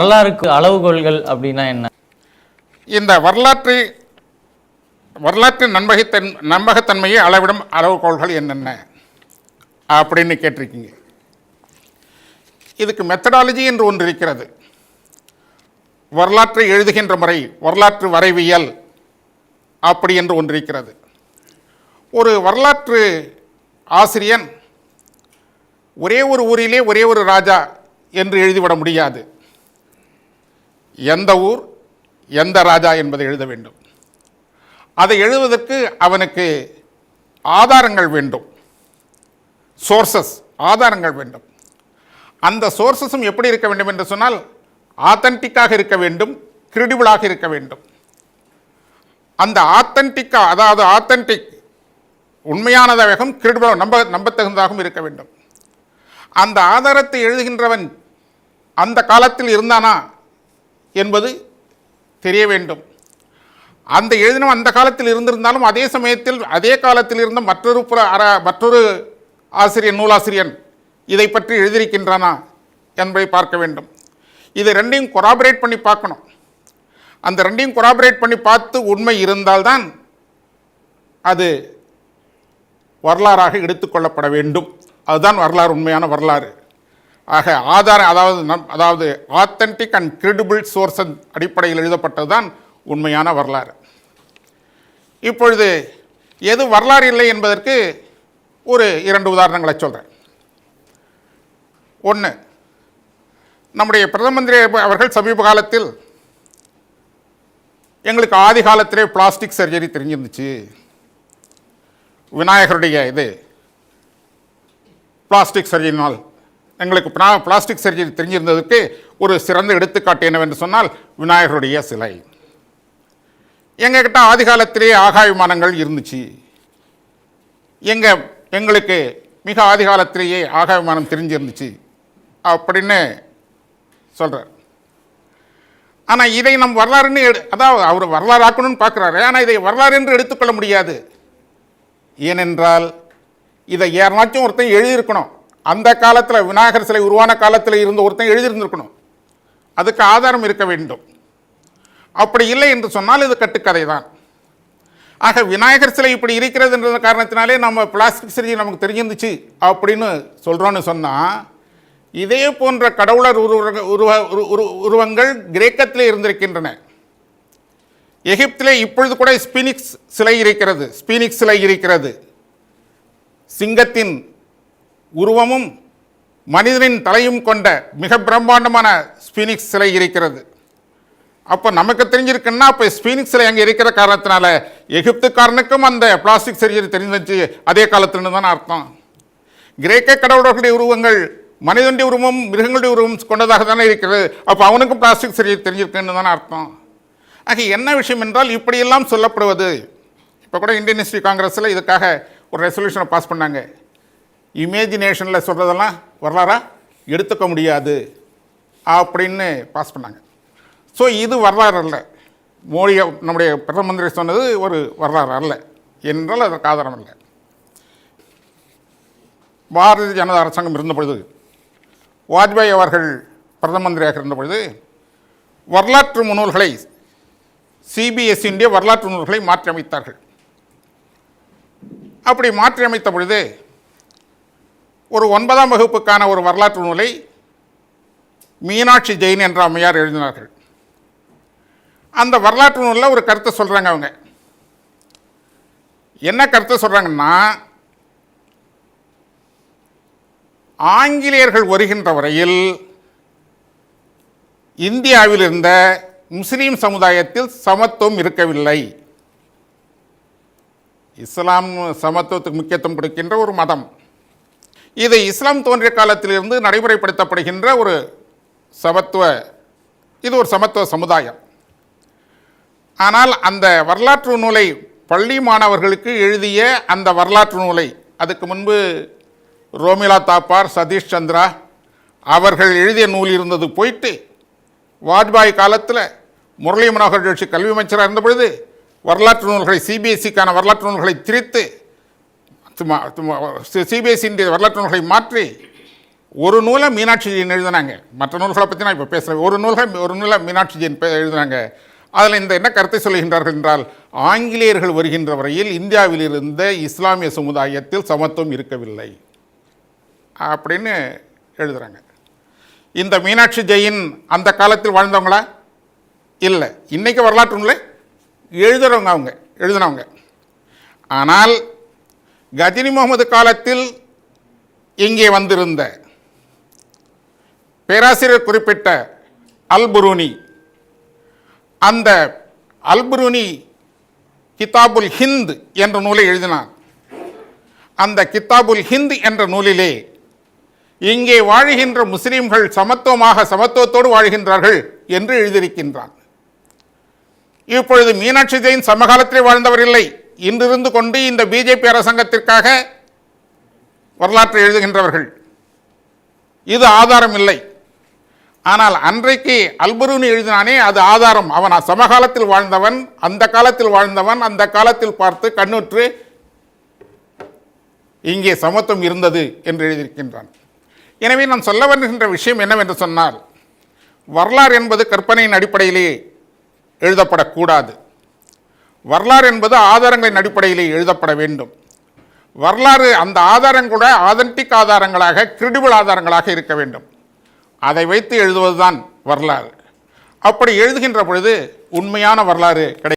வரலாறுக்கு அளவுகோல்கள் அப்படின்னா என்ன? இந்த வரலாற்று வரலாற்று நம்பகத்தன் நம்பகத்தன்மையை அளவிடும் அளவுகோல்கள் என்னென்ன? அப்படின்னு கேட்டிருக்கீங்க. இதுக்கு மெத்தடாலஜி என்று ஒன்று இருக்கிறது. வரலாற்றை எழுதுகின்ற முறை வரலாற்று வரைவியல் அப்படி என்று ஒன்று இருக்கிறது. ஒரு வரலாற்று ஆசிரியன் ஒரே ஒரு ஊரிலே ஒரே ஒரு ராஜா என்று எழுதிவிட முடியாது. எந்த ஊர் எந்த ராஜா என்பதை எழுத வேண்டும். அதை எழுதுவதற்கு அவனுக்கு ஆதாரங்கள் வேண்டும். சோர்சஸ் ஆதாரங்கள் வேண்டும். அந்த சோர்சஸும் எப்படி இருக்க வேண்டும் என்று சொன்னால் ஆத்தன்டிக்காக இருக்க வேண்டும் கிரெடிபிளாக இருக்க வேண்டும். அந்த ஆத்தன்டிக்கா அதாவது ஆத்தன்டிக் உண்மையானதாகவும் கிரெடிபிளாக நம்ப நம்பத்தகுந்ததாகவும் இருக்க வேண்டும். அந்த ஆதாரத்தை எழுதுகின்றவன் அந்த காலத்தில் இருந்தானா? என்பது தெரிய வேண்டும். அந்த எழுதினம் அந்த காலத்தில் இருந்திருந்தாலும் அதே சமயத்தில் அதே காலத்தில் இருந்த மற்றொரு புற அற மற்றொரு ஆசிரியர் நூலாசிரியன் இதை பற்றி எழுதியிருக்கின்றானா என்பதை பார்க்க வேண்டும். இதை ரெண்டையும் கொராபரேட் பண்ணி பார்க்கணும். அந்த ரெண்டையும் கொராபரேட் பண்ணி பார்த்து உண்மை இருந்தால்தான் அது வரலாறாக எடுத்துக்கொள்ளப்பட வேண்டும். அதுதான் வரலாறு உண்மையான வரலாறு. ஆக ஆதார அதாவது நம் அதாவது ஆத்தென்டிக் அண்ட் கிரெடிபிள் சோர்ஸன் அடிப்படையில் எழுதப்பட்டது தான் உண்மையான வரலாறு. இப்பொழுது எது வரலாறு இல்லை என்பதற்கு ஒரு இரண்டு உதாரணங்களை சொல்கிறேன் ஒன்று நம்முடைய பிரதம மந்திரி அவர்கள் சமீப காலத்தில் எங்களுக்கு ஆதி காலத்திலே பிளாஸ்டிக் சர்ஜரி தெரிஞ்சிருந்துச்சு. விநாயகருடைய இது பிளாஸ்டிக் சர்ஜரினால் எங்களுக்கு பிளாஸ்டிக் சர்ஜரி தெரிஞ்சிருந்ததற்கு ஒரு சிறந்த எடுத்துக்காட்டு என்னவென்று சொன்னால் விநாயகருடைய சிலை. எங்ககிட்ட ஆதிகாலத்திலேயே ஆகாய விமானங்கள் இருந்துச்சு. எங்கள் எங்களுக்கு மிக ஆதி காலத்திலேயே ஆகாய விமானம் தெரிஞ்சிருந்துச்சு. அப்படின்னு சொல்கிறார் ஆனால் இதை நம் வரலாறுன்னு எடு அதாவது அவர் வரலாறு ஆக்கணும்னு பார்க்குறாரு ஆனால் இதை வரலாறு என்று எடுத்துக்கொள்ள முடியாது. ஏனென்றால் இதை யாருனாச்சும் ஒருத்தன் எழுதியிருக்கணும். அந்த காலத்தில் விநாயகர் சிலை உருவான காலத்தில் இருந்த ஒருத்தன் எழுதியிருந்திருக்கணும். அதுக்கு ஆதாரம் இருக்க வேண்டும். அப்படி இல்லை என்று சொன்னால் இது கட்டுக்கதை தான் ஆக விநாயகர் சிலை இப்படி இருக்கிறதுன்ற காரணத்தினாலே நம்ம பிளாஸ்டிக் சர்ஜரி நமக்கு தெரிஞ்சிருந்துச்சு அப்படின்னு சொல்கிறோன்னு சொன்னால் இதே போன்ற கடவுளர் உருவ உருவ உரு- உரு- உருவங்கள் கிரேக்கத்தில் இருந்திருக்கின்றன. எகிப்திலே இப்பொழுது கூட ஸ்பீனிக்ஸ் சிலை இருக்கிறது ஸ்பீனிக்ஸ் சிலை இருக்கிறது. சிங்கத்தின் உருவமும் மனிதனின் தலையும் கொண்ட மிக பிரம்மாண்டமான ஸ்பீனிக்ஸ் சிலை இருக்கிறது. அப்போ நமக்கு தெரிஞ்சிருக்குன்னா இப்போ ஸ்பீனிக்ஸ் சிலை அங்கே இருக்கிற காரணத்தினால எகிப்துக்காரனுக்கும் அந்த பிளாஸ்டிக் சர்ஜரி தெரிஞ்சிருச்சு அதே காலத்துலன்னு தான் அர்த்தம். கிரேக்க கடவுளர்களுடைய உருவங்கள் மனிதனுடைய உருவம் மிருகங்களுடைய உருவம் கொண்டதாக தானே இருக்கிறது. அப்போ அவனுக்கும் பிளாஸ்டிக் சர்ஜரி தெரிஞ்சிருக்குன்னு தானே அர்த்தம். ஆக என்ன விஷயம் என்றால் இப்படியெல்லாம் சொல்லப்படுவது. இப்போ கூட இந்தியன் ஹிஸ்ட்ரி காங்கிரஸில் இதுக்காக ஒரு ரெசல்யூஷனை பாஸ் பண்ணாங்க. இமேஜினேஷனில் சொல்கிறதெல்லாம் வரலாறா? எடுத்துக்க முடியாது. அப்படின்னு பாஸ் பண்ணாங்க. ஸோ இது வரலாறு அல்ல. மோடி நம்முடைய பிரதம மந்திரி சொன்னது ஒரு வரலாறு அல்ல என்றால் அதற்கு ஆதாரம் இல்லை. பாரதிய ஜனதா அரசாங்கம் இருந்த பொழுது வாஜ்பாய் அவர்கள் பிரதம மந்திரியாக இருந்த பொழுது வரலாற்று முன்னூல்களை சிபிஎஸ்சியுடைய வரலாற்று நூல்களை மாற்றியமைத்தார்கள் அப்படி மாற்றியமைத்த பொழுது ஒரு ஒன்பதாம் வகுப்புக்கான ஒரு வரலாற்று நூலை மீனாட்சி ஜெயின் என்ற அம்மையார் எழுதினார்கள். அந்த வரலாற்று நூலில் ஒரு கருத்தை சொல்கிறாங்க அவங்க. என்ன கருத்தை சொல்கிறாங்கன்னா ஆங்கிலேயர்கள் வருகின்ற வரையில் இந்தியாவில் இருந்த முஸ்லீம் சமுதாயத்தில் சமத்துவம் இருக்கவில்லை. இஸ்லாம் சமத்துவத்துக்கு முக்கியத்துவம் கொடுக்கின்ற ஒரு மதம். இது இஸ்லாம் தோன்றிய காலத்திலிருந்து நடைமுறைப்படுத்தப்படுகின்ற ஒரு சமத்துவ இது ஒரு சமத்துவ சமுதாயம். ஆனால் அந்த வரலாற்று நூலை பள்ளி மாணவர்களுக்கு எழுதிய அந்த வரலாற்று நூலை அதுக்கு முன்பு ரோமிலா தாப்பார் சதீஷ் சந்திரா அவர்கள் எழுதிய நூல் இருந்தது போயிட்டு வாஜ்பாய் காலத்தில் முரளி மனோகர் ஜோஷி கல்வி அமைச்சராக இருந்த பொழுது வரலாற்று நூல்களை சிபிஎஸ்சிக்கான வரலாற்று நூல்களை திரித்து சிபிஎஸ்சியின் வரலாற்று நூல்களை மாற்றி ஒரு நூலை மீனாட்சி ஜெயின் எழுதினாங்க. மற்ற நூல்களை பற்றி நான் இப்போ பேசுகிறேன் ஒரு நூலை ஒரு நூலை மீனாட்சி ஜெயின் எழுதினாங்க. அதில் இந்த என்ன கருத்தை சொல்கின்றார்கள் என்றால் ஆங்கிலேயர்கள் வருகின்ற வரையில் இந்தியாவில் இருந்த இஸ்லாமிய சமுதாயத்தில் சமத்துவம் இருக்கவில்லை அப்படின்னு எழுதுகிறாங்க இந்த மீனாட்சி ஜெயின் அந்த காலத்தில் வாழ்ந்தவங்களா? இல்லை. இன்றைக்கு வரலாற்று நூலை எழுதுறவங்க அவங்க எழுதினவங்க. ஆனால் கஜினி முகமது காலத்தில் இங்கே வந்திருந்த பேராசிரியர் குறிப்பிட்ட அல்புருனி அந்த அல்புருனி கிதாபுல் ஹிந்த் என்ற நூலை எழுதினார். அந்த கித்தாபுல் ஹிந்த் என்ற நூலிலே இங்கே வாழுகின்ற முஸ்லீம்கள் சமத்துவமாக சமத்துவத்தோடு வாழ்கின்றார்கள் என்று எழுதியிருக்கின்றான் இப்பொழுது மீனாட்சி ஜெயின் சமகாலத்திலே வாழ்ந்தவர் இல்லை. இன்றிருந்து கொண்டு இந்த பிஜேபி அரசாங்கத்திற்காக வரலாற்றை எழுதுகின்றவர்கள். இது ஆதாரம் இல்லை. ஆனால் அன்றைக்கு அல்பருன்னு எழுதினானே அது ஆதாரம். அவன் சமகாலத்தில் வாழ்ந்தவன் அந்த காலத்தில் வாழ்ந்தவன் அந்த காலத்தில் பார்த்து கண்ணுற்று இங்கே சமத்துவம் இருந்தது என்று எழுதியிருக்கின்றான். எனவே நான் சொல்ல வருகின்ற விஷயம் என்னவென்று சொன்னால் வரலாறு என்பது கற்பனையின் அடிப்படையிலேயே எழுதப்படக்கூடாது. வரலாறு என்பது ஆதாரங்களின் அடிப்படையிலே எழுதப்பட வேண்டும். வரலாறு அந்த ஆதாரம் கூட ஆதன்டிக் ஆதாரங்களாக கிரெடிபிள் ஆதாரங்களாக இருக்க வேண்டும். அதை வைத்து எழுதுவதுதான் வரலாறு. அப்படி எழுதுகின்ற பொழுது உண்மையான வரலாறு கிடைக்கும்